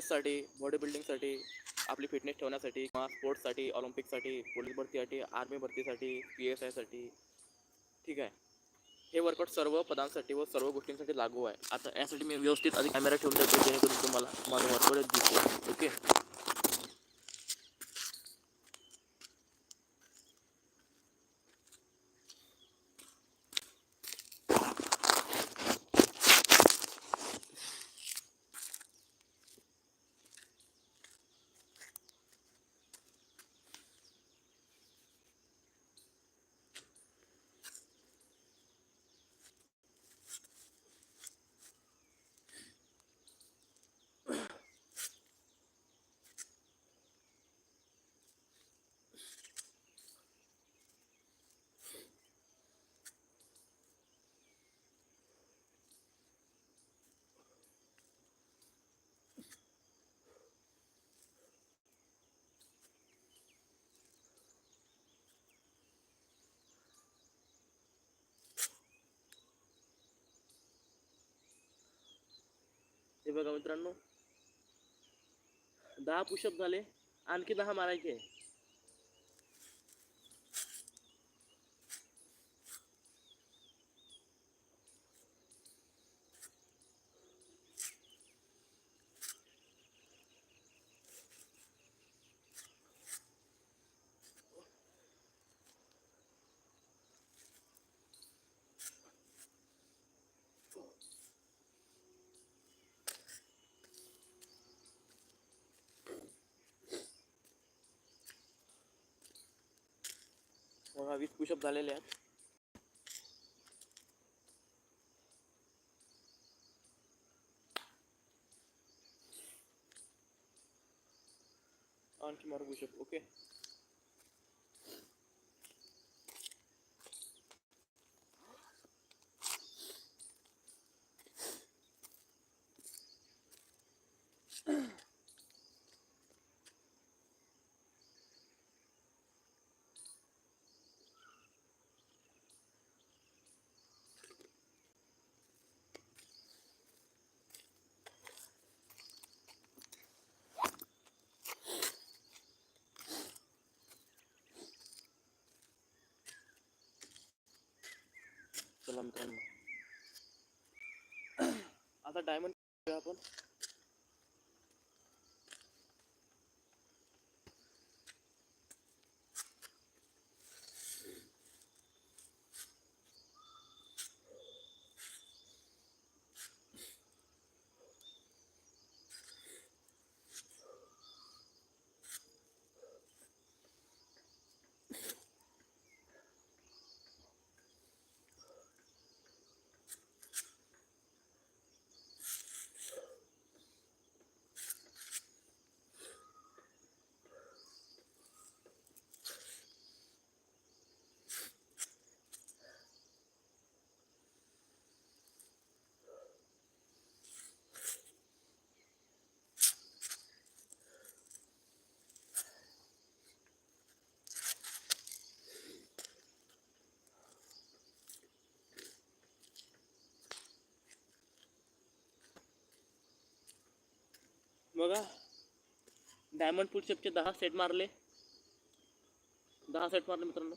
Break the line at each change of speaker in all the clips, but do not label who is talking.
फिटनेससाठी बॉडी बिल्डिंगसाठी आपली फिटनेस ठेवण्यासाठी किंवा स्पोर्ट्ससाठी ऑलिम्पिकसाठी पोलीस भरतीसाठी आर्मी भरतीसाठी पी एस आयसाठी ठीक आहे. हे वर्कआउट सर्व पदांसाठी व सर्व गोष्टींसाठी लागू आहे. आता यासाठी मी व्यवस्थित आधी कॅमेरा ठेवून देतो जेणेकरून तुम्हाला माझं वर्कआउट दिसतो ओके? हे बघा मित्रांनो. दहा पुशअप झाले. आणखी दहा मारायचे. बघा वीस पुशअप झालेले आहेत. आणखी मारू पुशअप ओके चला मित्रांनो. आता डायमंड आपण. बघा. डायमंड पुटशेपचे दहा सेट मारले. दहा सेट मारले मित्रांनो.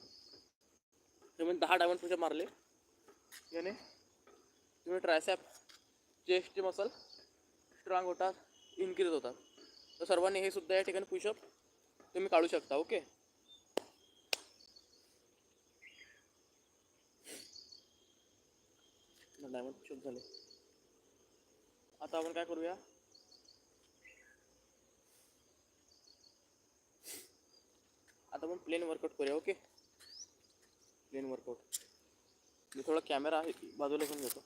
म्हणजे दहा डायमंड पुशअप मारले. याने तुम्ही ट्रायसॅप चेस्टचे मसल स्ट्रॉंग होतात इन्क्रीज होतात. तर सर्वांनी हे सुद्धा या ठिकाणी पुशअप तुम्ही काढू शकता ओके डायमंड पुशअप झाले. आता आपण काय करूया? आता आपण प्लेन वर्कआउट करूया ओके प्लेन वर्कआउट मी थोडा कॅमेरा आहे बाजूला घेऊन घेतो.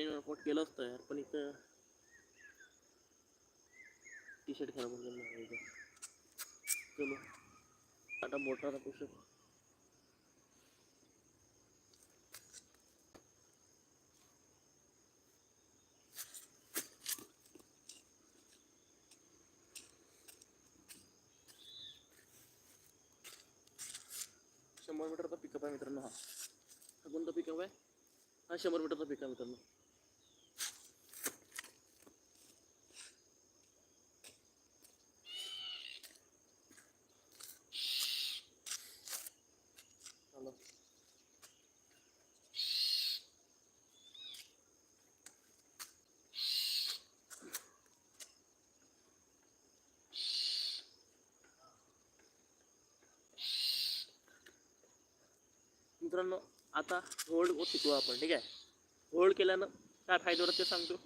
प्लेन वर्कआउट केलं असतं यार पण इथं टी शर्ट खराब होऊन गेलं चलो. आता मोठा पुस्तक शंभर मीटरचा पिकअप आहे मित्रांनो हा. कोणता पिकअप आहे? हा शंभर मीटरचा पिकअप मित्रांनो. मित्रांनो आता होल्ड शिकू आपण ठीक आहे? होल्ड केल्यानं काय फायदे होतात ते सांगतो.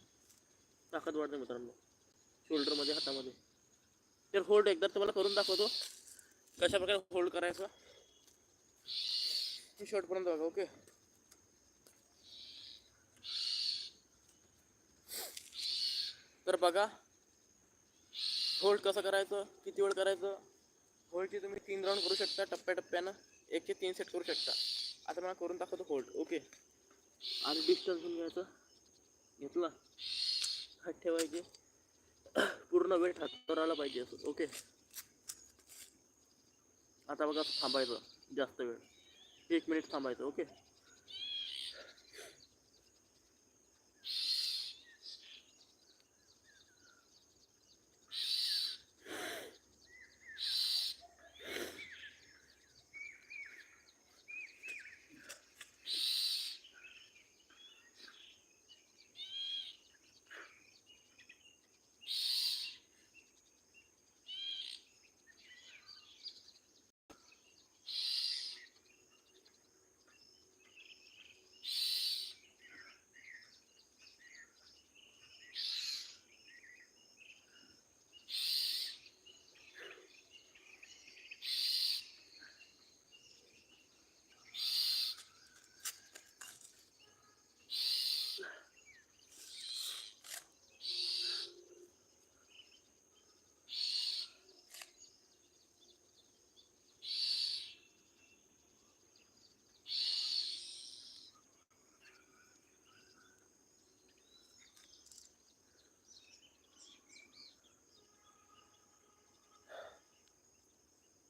ताकद वाढते मित्रांनो शोल्डरमध्ये हातामध्ये. तर होल्ड एकदा तुम्हाला करून दाखवतो कशा प्रकारे होल्ड करायचं मी शॉर्टपर्यंत बघा ओके तर बघा होल्ड कसं करायचं किती वेळ करायचं? होल्डची तुम्ही तीन राऊंड करू शकता टप्प्याटप्प्यानं ते तीन सेट करू शकता. आता मला करून दाखवतो होल्ड ओके आणि डिस्टन्स पण घ्यायचं. घेतला. हात ठेवायचे. पूर्ण वेळ हातावर आला पाहिजे असं. ओके आता बघा थांबायचं. जास्त वेळ. एक मिनिट थांबायचं. ओके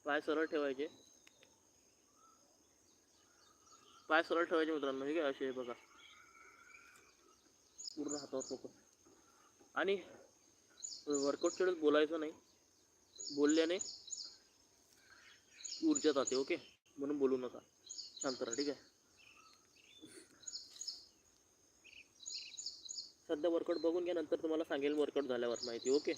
पाय सरळ ठेवायचे. पाय सरळ ठेवायचे मित्रांनो हे काय असे बघा. पूर्ण हातावर फोकस आणि वर्कआउटच्या वेळेस बोलायचं नाही. बोलल्याने ऊर्जा जाते ओके म्हणून बोलू नका. शांत राहा ठीक आहे? सध्या वर्कआउट बघून घ्या नंतर तुम्हाला सांगेल वर्कआउट झाल्यावर माहिती ओके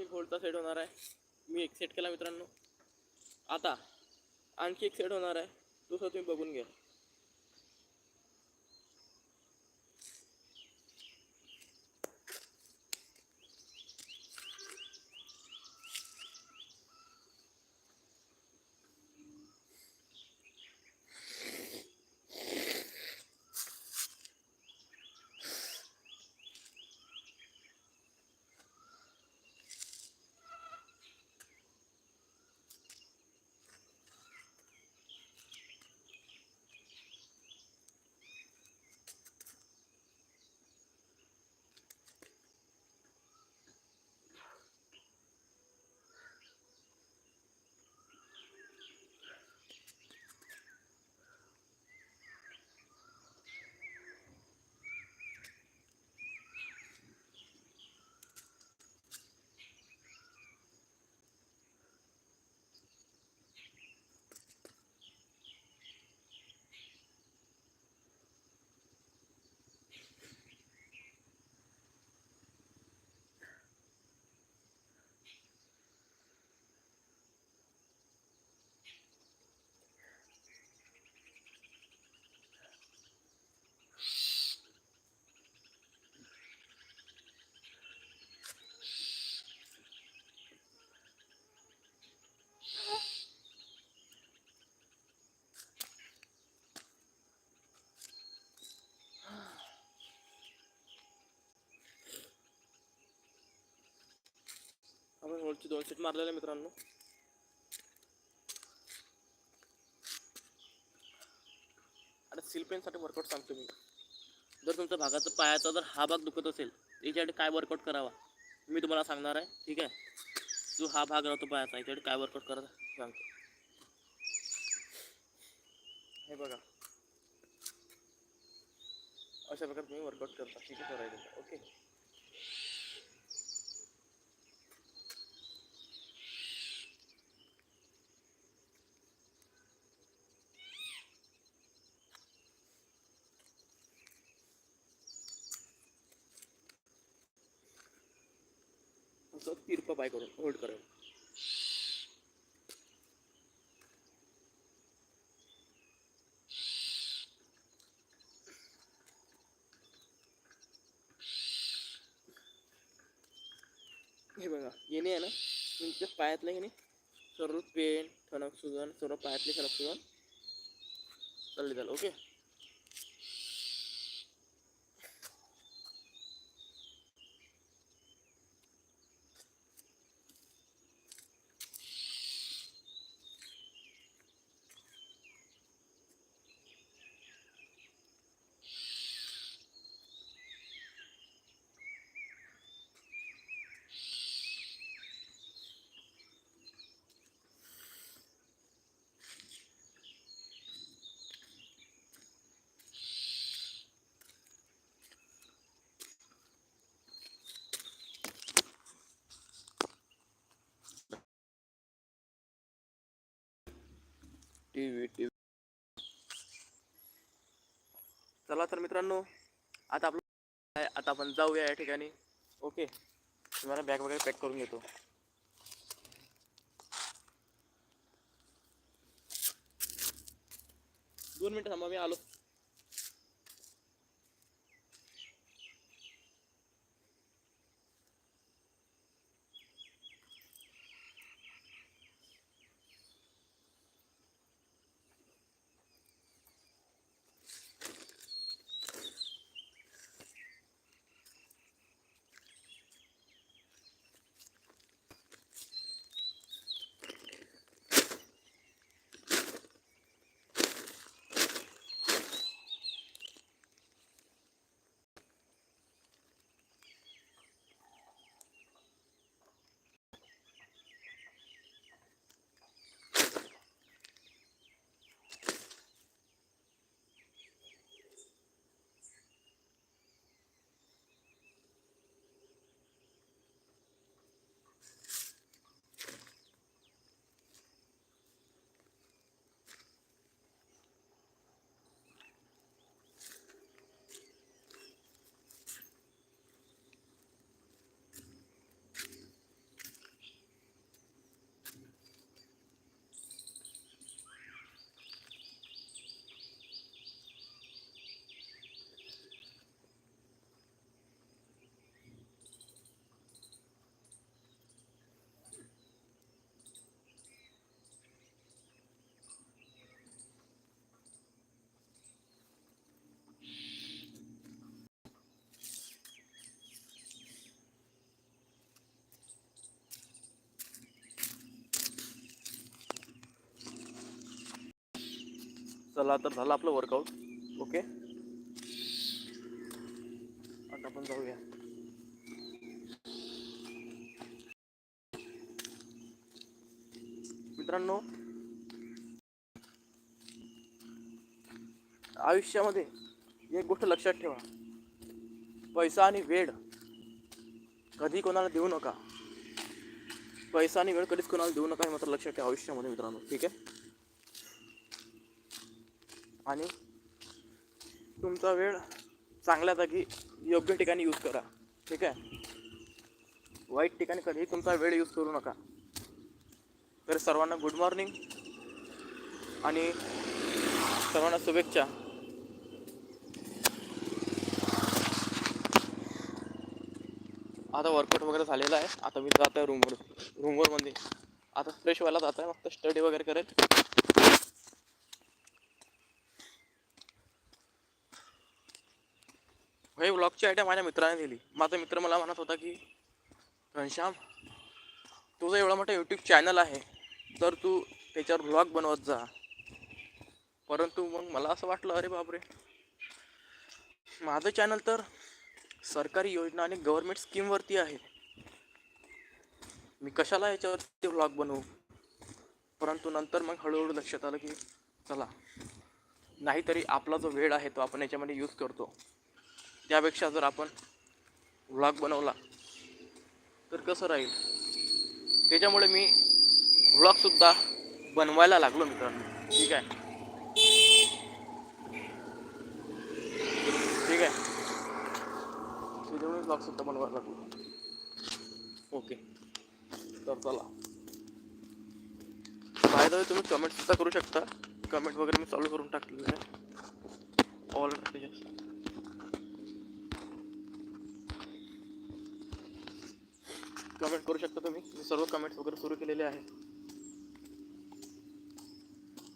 एक होल्डचा सेट होणार आहे. मी एक सेट केला मित्रांनो. आता आणखी एक सेट होणार आहे. दुसरं तुम्ही बघून घ्या. दोन सीट मारलेले मित्रांनो. आता सिलपेनसाठी वर्कआउट सांगतो मी. जर तुमच्या भागाचा पायाचा जर हा भाग दुखत असेल याच्यासाठी काय वर्कआउट करावा? मी तुम्हाला सांगणार आहे ठीक आहे? जो हा भाग राहतो पायाचा याच्यासाठी काय वर्कआउट करा सांगतो. हे बघा. अशा प्रकारे तुम्ही वर्कआउट करता. ठीक आहे करायचं ओके पाय करून होल्ड करायला हे बघा येणे आहे ना? तुमच्या पायातलं हे सर्व पेन ठणक सुजन सर्व पायातले ठणक सुजन चालले झालं ओके तर मित्रांनो आता आपलं आता आपण जाऊया या ठिकाणी. ओके तुम्हाला बॅग वगैरे पॅक करून घेतो. दोन मिनटं थांबा मी आलो. चला तर झालं आपलं वर्कआउट ओके आता आपण जाऊया. मित्रांनो आयुष्यामध्ये एक गोष्ट लक्षात ठेवा. पैसा आणि वेळ कधी कोणाला देऊ नका. पैसा आणि वेळ कधीच कोणाला देऊ नका हे मात्र लक्षात ठेवा आयुष्यामध्ये मित्रांनो. ठीक आहे? आणि तुमचा वेळ चांगल्या जागी योग्य ठिकाणी यूज करा. ठीक आहे? वाईट ठिकाणी कधीही तुमचा वेळ यूज करू नका. तर सर्वांना गुड मॉर्निंग आणि सर्वांना शुभेच्छा. आता वर्कआउट वगैरे झालेला आहे. आता मी जात आहे रूमवर रूमवरमध्ये आता फ्रेश व्हायला जात आहे मग स्टडी वगैरे करेल. हे ब्लॉगची आयडिया माझ्या मित्राने दिली. माझा मित्र मला म्हणत होता की घनश्याम तुझं एवढा मोठा यूट्यूब चॅनल आहे तर तू त्याच्यावर ब्लॉग बनवत जा. परंतु मग मला असं वाटलं अरे बापरे. माझं चॅनल तर सरकारी योजना आणि गव्हर्मेंट स्कीमवरती आहे. मी कशाला याच्यावरती व्लॉग बनवू? परंतु नंतर मग हळूहळू लक्षात आलं की चला. नाहीतरी आपला जो वेळ आहे तो आपण याच्यामध्ये यूज करतो. त्यापेक्षा जर आपण व्लॉग बनवला तर कसं राहील? त्याच्यामुळे मी व्लॉगसुद्धा बनवायला लागलो मित्रांनो. ठीक आहे? ठीक आहे? त्याच्यामुळे ब्लॉगसुद्धा बनवायला लागलो. ओके. तर चला. बाय तुम्ही कमेंटसुद्धा करू शकता. कमेंट वगैरे मी चालू करून टाकलेलं आहे. ऑल कमेंट करू शकता तुम्ही? मी सर्व कमेंट्स वगैरे सुरू केलेले आहेत.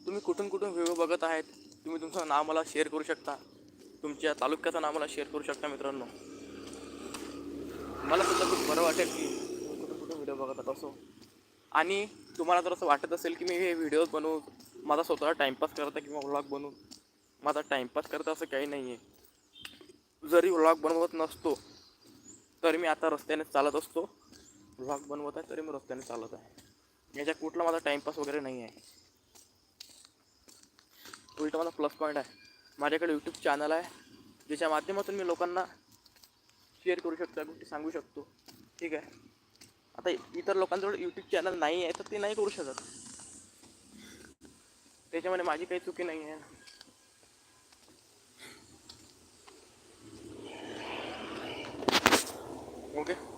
तुम्ही कुठून कुठून व्हिडिओ बघत आहेत तुम्ही तुमचं नाव मला शेअर करू शकता. तुमच्या तालुक्याचं नाव मला शेअर करू शकता मित्रांनो. मला सुद्धा खूप बरं वाटेल की तुम्ही कुठून कुठून व्हिडिओ बघत असो. आणि तुम्हाला जर असं वाटत असेल की मी हे व्हिडिओ बनवू माझा स्वतः टाईमपास करता किंवा व्लॉग बनवू माझा टाईमपास करता असं काही नाही आहे जरी व्लॉग बनवत नसतो तरी मी आता रस्त्याने चालत असतो. ब्लॉग बनवत आहे तरी मी रस्त्याने चालत आहे. याच्यात कुठला माझा टाईमपास वगैरे नाही आहे. उलट माझा प्लस पॉईंट आहे. माझ्याकडे यूट्यूब चॅनल आहे. ज्याच्या माध्यमातून मी लोकांना शेअर करू शकतो या गोष्टी सांगू शकतो. ठीक आहे? आता इतर लोकांजवळ यूट्यूब चॅनल नाही आहे तर ते नाही करू शकत. त्याच्यामध्ये माझी काही चुकी नाही आहे. Okay okay.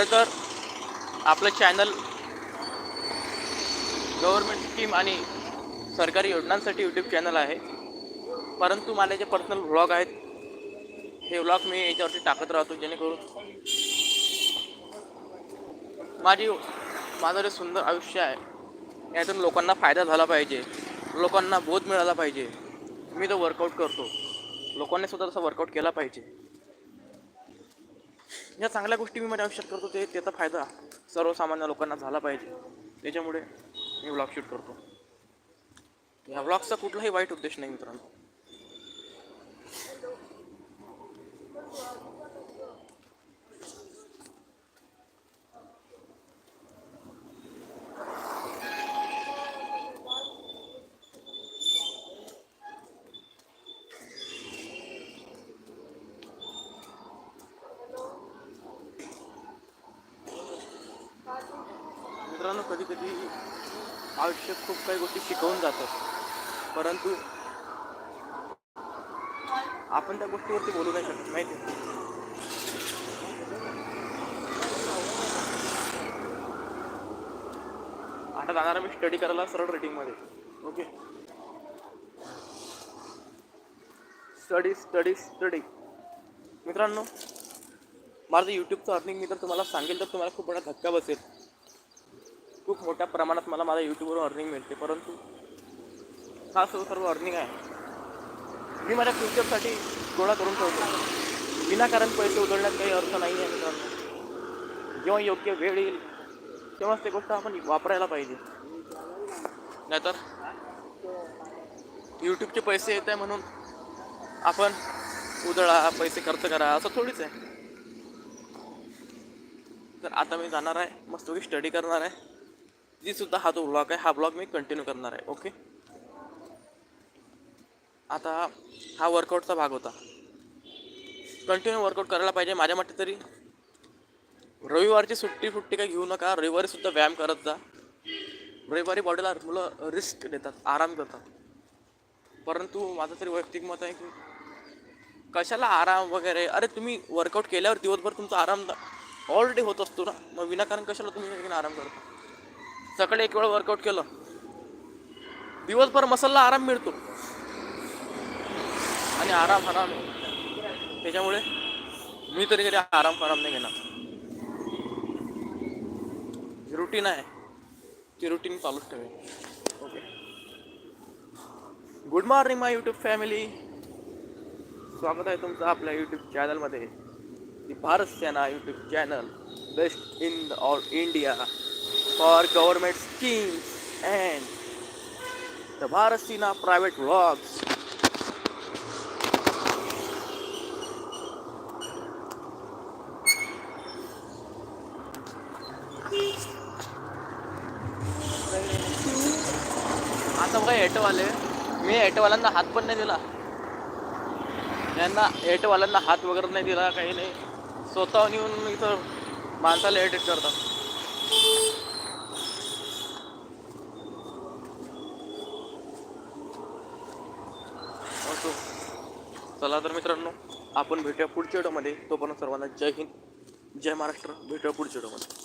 खरं तर आपलं चॅनल गव्हर्मेंट स्कीम आणि सरकारी योजनांसाठी यूट्यूब चॅनल आहे. परंतु मला जे पर्सनल व्लॉग आहेत हे व्लॉग मी याच्यावरती टाकत राहतो जेणेकरून माझी माझं जे सुंदर आयुष्य आहे यातून लोकांना फायदा झाला पाहिजे. लोकांना बोध मिळाला पाहिजे. मी तो वर्कआउट करतो. लोकांनी सुद्धा तसा वर्कआउट केला पाहिजे. या चांगल्या गोष्टी मी माझ्या आयुष्यात करतो ते त्याचा फायदा सर्वसामान्य लोकांना झाला पाहिजे. त्याच्यामुळे मी व्लॉग शूट करतो. या व्लॉगचा कुठलाही वाईट उद्देश नाही मित्रांनो मित्रांनो कधी कधी आयुष्य खूप काही गोष्टी शिकवून जातात परंतु आपण त्या गोष्टीवरती बोलू नाही शकत माहिती आहे? आता जाणार मी स्टडी करायला सरळ रेटिंगमध्ये ओके स्टडी स्टडी स्टडी मित्रांनो माझं यूट्यूबचं अर्निंग मी जर तुम्हाला सांगेल तर तुम्हाला खूप मोठा धक्का बसेल. खूप मोठ्या प्रमाणात मला माझ्या यूट्यूबवरून अर्निंग मिळते परंतु हा सर्व सर्व अर्निंग आहे. मी माझ्या फ्युचरसाठी गोळा करून ठेवतो. विनाकारण पैसे उधळण्यात काही अर्थ नाही आहे मित्रांनो. जेव्हा योग्य वेळ येईल तेव्हाच ते गोष्ट आपण वापरायला पाहिजे. नाहीतर यूट्यूबचे पैसे येत आहे म्हणून आपण उधळा पैसे खर्च करा असं थोडीच आहे. तर आता मी जाणार आहे मस्त स्टडी करणार आहे. जी सुद्धा हा जो ब्लॉग आहे हा ब्लॉग मी कंटिन्यू करणार आहे ओके आता हा वर्कआउटचा भाग होता. कंटिन्यू वर्कआउट करायला पाहिजे माझ्या मते तरी. रविवारची सुट्टी फुट्टी काही घेऊ नका रविवारी सुद्धा व्यायाम करत जा. रविवारी बॉडीला मुलं रिस्क देतात आराम देतात परंतु माझं तरी वैयक्तिक मत आहे की कशाला आराम वगैरे? अरे तुम्ही वर्कआउट केल्यावर दिवसभर तुमचा आराम ऑलरेडी होत असतो ना. मग विनाकारण कशाला तुम्ही वेगळं आराम करता? सकाळी एक वेळ वर्कआउट केलं. दिवसभर मसाला आराम मिळतो. आणि आराम आराम. आहे त्याच्यामुळे मी तरी कधी आराम आराम नाही घेणार. रुटीन आहे ती रुटीन चालूच ठेवेल okay good morning my YouTube family स्वागत आहे तुमचं आपल्या यूट्यूब चॅनलमध्ये the Bharat Sena YouTube channel best in all India for government schemes and the Bharat Sena private vlogs आता बघा ॲटोवाले मी ॲटोवाल्यांना हात पण नाही दिला. यांना ॲटोवाल्यांना हात वगैरे नाही दिला काही नाही. स्वतःहून येऊन इथं माणसाला एडिट करतात असो चला तर मित्रांनो आपण भेटूया पुढच्या व्हिडिओमध्ये. तोपर्यंत सर्वांना जय हिंद जय महाराष्ट्र. भेटूया पुढच्या व्हिडिओमध्ये.